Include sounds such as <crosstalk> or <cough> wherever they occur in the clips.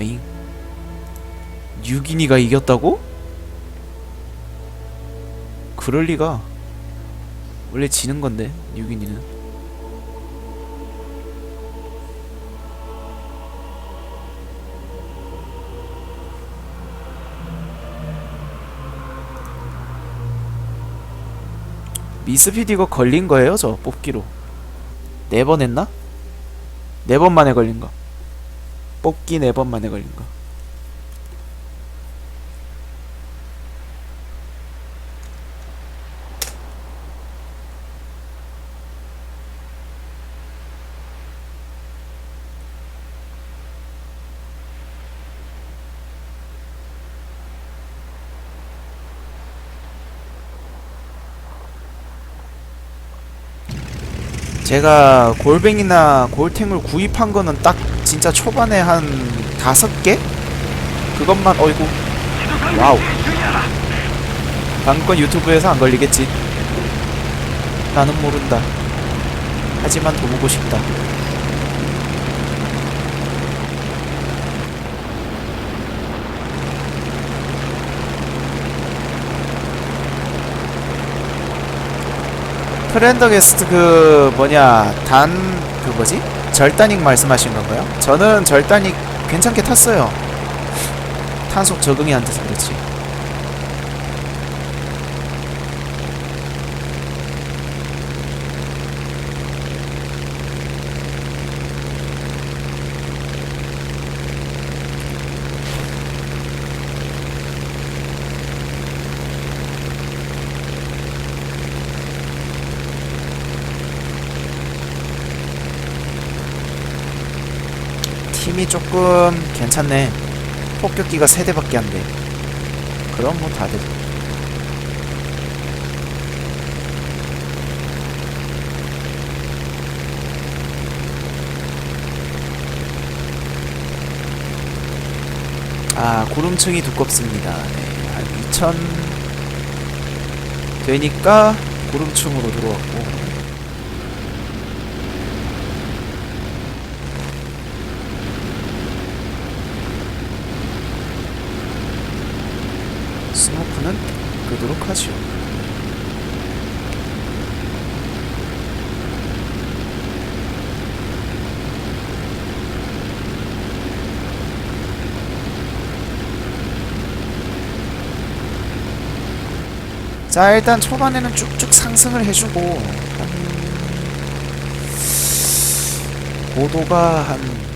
에잉? 유기니가 이겼다고? 그럴 리가. 원래 지는 건데 유기니는. 미스피드 이거 걸린 거예요, 저 뽑기로. 네 번 했나? 네 번 만에 걸린 거. 뽑기 네번 만에 걸린 거. 제가 골뱅이나 골탱을 구입한 거는 딱 진짜 초반에 한 다섯 개? 그것만 어이구. 와우. 방금 건 유튜브에서 안 걸리겠지. 나는 모른다. 하지만 더 보고 싶다 프렌더 게스트 그 뭐냐 단 그 뭐지 절단익 말씀하신 건가요? 저는 절단익 괜찮게 탔어요. 탄속 적응이 안 돼서 그렇지. 팀이 조금 괜찮네. 폭격기가 세 대밖에 안 돼. 그럼 뭐 다들. 아, 구름층이 두껍습니다. 네, 한 2000 되니까 구름층으로 들어왔고. 스모크는 끄도록 하죠. 자 일단 초반에는 쭉쭉 상승을 해주고 한 고도가 한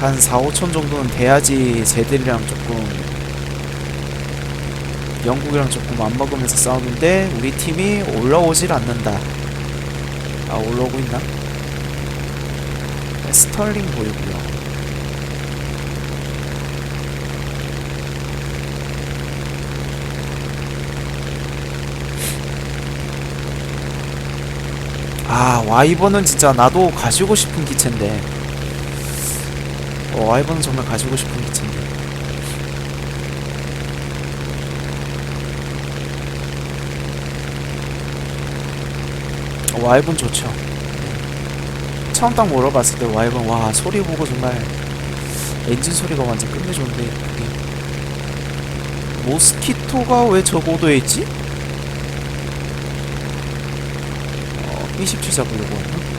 한 4, 5천 정도는 돼야지 쟤들이랑 조금 영국이랑 조금 안 먹으면서 싸우는데 우리 팀이 올라오질 않는다. 아 올라오고 있나? 스털링 보이고요. 아 와이번은 진짜 나도 가지고 싶은 기체인데 어, 와이번은 정말 가지고 싶은 기체인데. 어, 와이번 좋죠. 처음 딱 물어봤을 때 와이번 와 소리 보고 정말 엔진 소리가 완전 끝내줬는데 모스키토가 왜 저 고도에 있지? 어, B17 잡으려고 했나?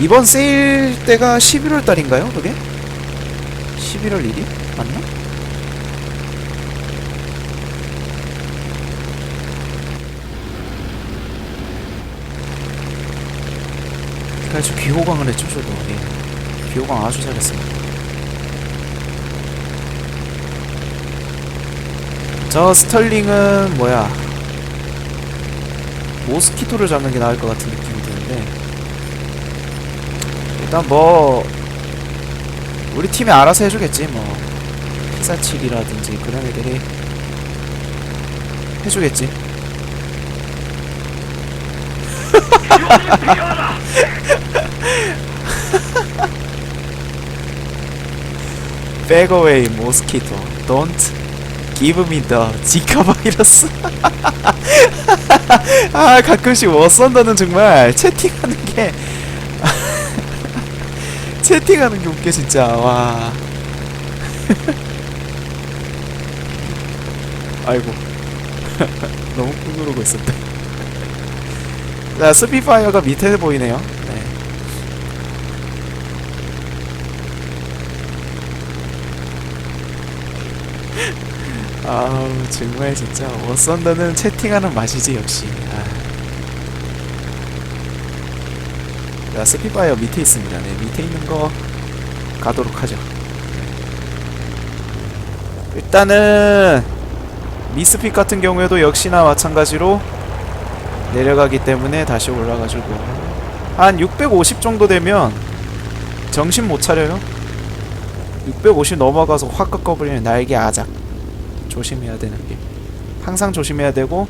이번 세일 때가 11월 달인가요? 그게? 11월 1일? 맞나? 아주 귀호강을 했죠, 저도. 예. 귀호강 아주 잘했습니다. 저 스털링은 뭐야? 모스키토를 잡는 게 나을 것 같은 드는데 일단 뭐 우리 팀이 알아서 해주겠지 뭐. 피사칠이라든지 그런 애들이 해주겠지. <laughs> Back away mosquito. Don't give me the 지카 바이러스 <laughs> 아 가끔씩 워썬더는 정말 채팅하는 게 채팅하는 게 웃겨 진짜. 와. <laughs> 아이고. <laughs> 너무 꾹 누르고 있었다. 자 스피파이어가 밑에 보이네요. 네. <laughs> 아우 정말 진짜. 워썬더는 채팅하는 맛이지 역시 아. 자 스피파이어 밑에 있습니다. 네 밑에 있는 거 가도록 하죠. 네. 일단은 미스핏 같은 경우에도 역시나 마찬가지로 내려가기 때문에 다시 올라가지고 한 650 정도 되면 정신 못 차려요. 650 넘어가서 확 꺾어버리는 날개 아작. 조심해야 되는 게. 항상 조심해야 되고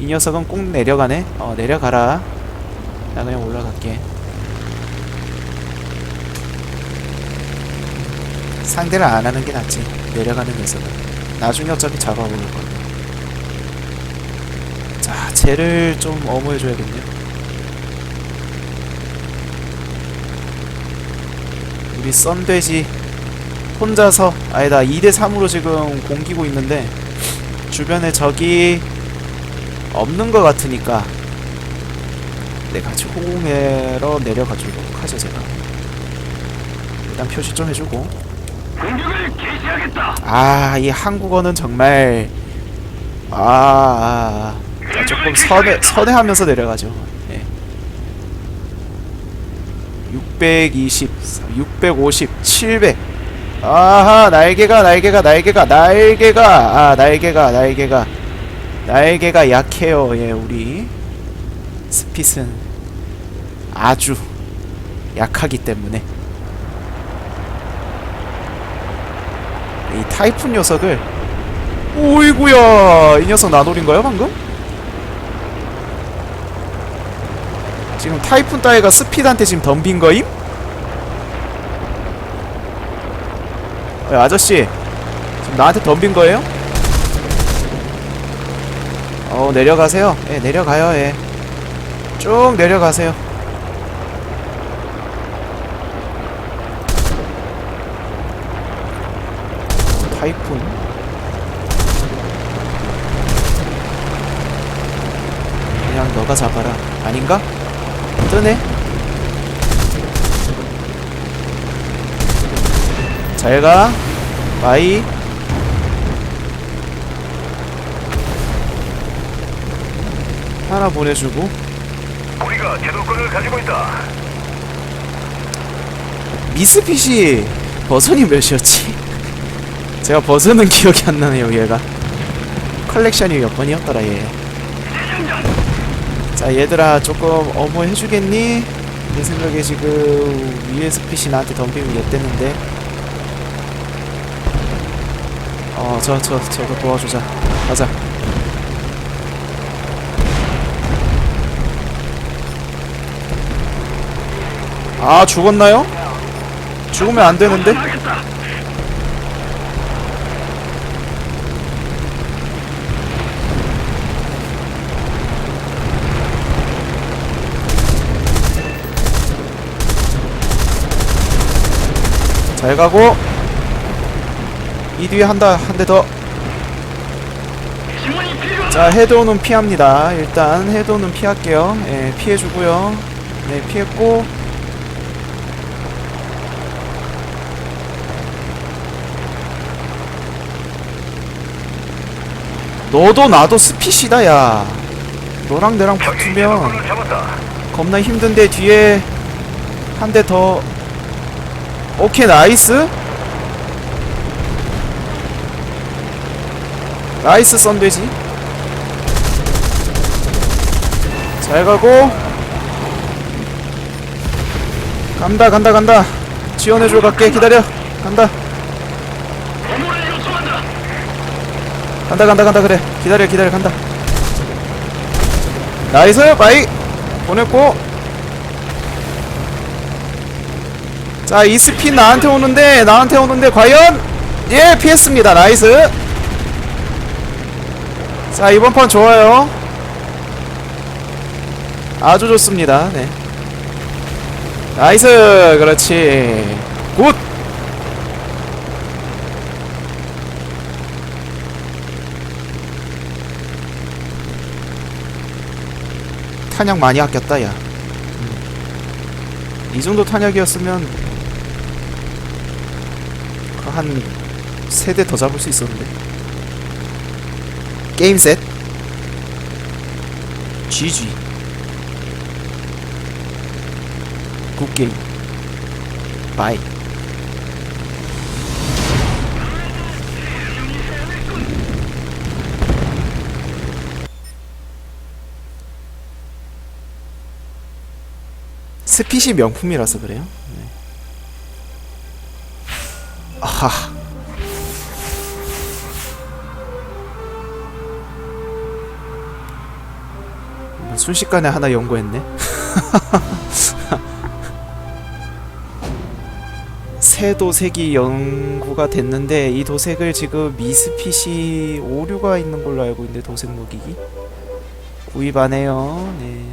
이 녀석은 꼭 내려가네. 어 내려가라. 나 그냥 올라갈게 상대를 안 하는 게 낫지. 내려가는 녀석은. 나중에 어차피 잡아먹을 거야. 자 쟤를 좀 어머해줘야겠네요. 우리 썬돼지 혼자서 아니다 2대3으로 지금 공기고 있는데 주변에 적이 없는 것 같으니까 네 같이 호응해러 내려가주도록 하죠 제가. 일단 표시 좀 해주고 공격을 개시하겠다. 아 이 한국어는 정말 아, 아, 아. 조금 선회 선회하면서 내려가죠. 네. 620 650 700 아하 날개가 날개가 날개가 날개가. 아 날개가 날개가. 날개가 약해요 예 우리. 스핏은 아주 약하기 때문에 이 타이푼 녀석을 오이구야 이 녀석 나돌인가요 방금? 지금 타이푼 따위가 스피드한테 지금 덤빈 거임? 야, 네, 아저씨 지금 나한테 덤빈 거예요? 어 내려가세요 예 내려가요 예쭉 내려가세요 타이푼 그냥 너가 잡아라 아닌가? 뜨네 잘가 바이 하나 보내주고 우리가 제도권을 가지고 있다. 미스핏이 버전이 몇이었지? 제가 버전은 기억이 안 나네요 얘가 컬렉션이 몇 번이었더라 얘 자 얘들아 조금 어머 해주겠니? 내 생각에 지금 위에 스핏이 나한테 덤비면 얘때는데 어 저 저 저 거 도와주자 가자 아 죽었나요? 죽으면 안 되는데? 잘 가고 이 뒤에 한다 한 대 더. 자 헤드온은 피합니다. 일단 헤드온은 피할게요. 예, 피해주고요. 네 피했고 너도 나도 스핏이다 야. 너랑 적이 붙으면. 겁나 힘든데 뒤에 한 대 더. 오케이 나이스. 나이스 썬돼지. 잘 가고. 간다 간다 간다. 지원해줘 갈게 기다려. 간다. 간다 간다 간다 그래 기다려 기다려 간다. 나이스 바이 보냈고. 자, 이 스핀 나한테 오는데, 나한테 오는데, 과연? 예, 피했습니다. 나이스. 자, 이번 판 좋아요. 아주 좋습니다. 네. 나이스! 그렇지. 굿! 탄약 많이 아꼈다, 야. 음. 이 정도 탄약이었으면 그 한 세 대 더 잡을 수 있었는데. 게임 셋. GG. 굿게임. 바이. 스핏이 명품이라서 그래요. 네. 뭐 순식간에 하나 연구했네. <laughs> 새 도색이 연구가 됐는데 이 도색을 지금 미스핏이 오류가 있는 걸로 알고 있는데 도색 무기기 구입 안 해요. 네.